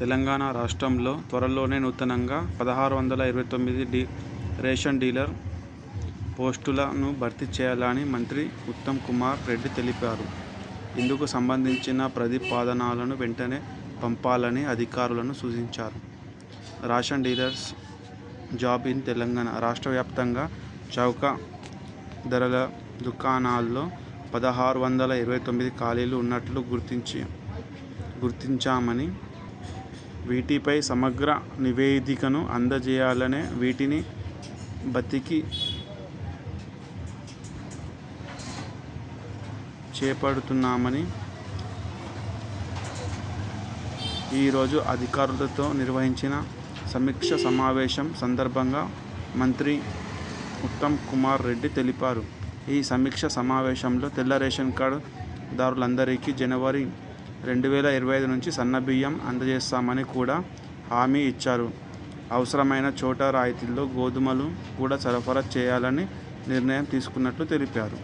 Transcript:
తెలంగాణ రాష్ట్రంలో త్వరలోనే నూతనంగా పదహారు వందల ఇరవై తొమ్మిది డీ రేషన్ డీలర్ పోస్టులను భర్తీ చేయాలని మంత్రి ఉత్తమ్ కుమార్ రెడ్డి తెలిపారు. ఇందుకు సంబంధించిన ప్రతిపాదనలను వెంటనే పంపాలని అధికారులను సూచించారు. Ration dealers job in Telangana రాష్ట్ర వ్యాప్తంగా చౌక ధరల దుకాణాల్లో పదహారు వందల ఇరవై తొమ్మిది ఖాళీలు ఉన్నట్లు గుర్తించి గుర్తించామని, వీటిపై సమగ్ర నివేదికను అందజేయాలనే వీటిని బతికి చేపడుతున్నామని ఈరోజు అధికారులతో నిర్వహించిన సమీక్ష సమావేశం సందర్భంగా మంత్రి ఉత్తమ్ కుమార్ రెడ్డి తెలిపారు. ఈ సమీక్ష సమావేశంలో తెల్ల రేషన్ కార్డు దారులందరికీ జనవరి రెండు వేల ఇరవై ఐదు నుంచి సన్నబియ్యం అందజేస్తామని కూడా హామీ ఇచ్చారు. అవసరమైన చోట రాయితీల్లో గోధుమలు కూడా సరఫరా చేయాలని నిర్ణయం తీసుకున్నట్లు తెలిపారు.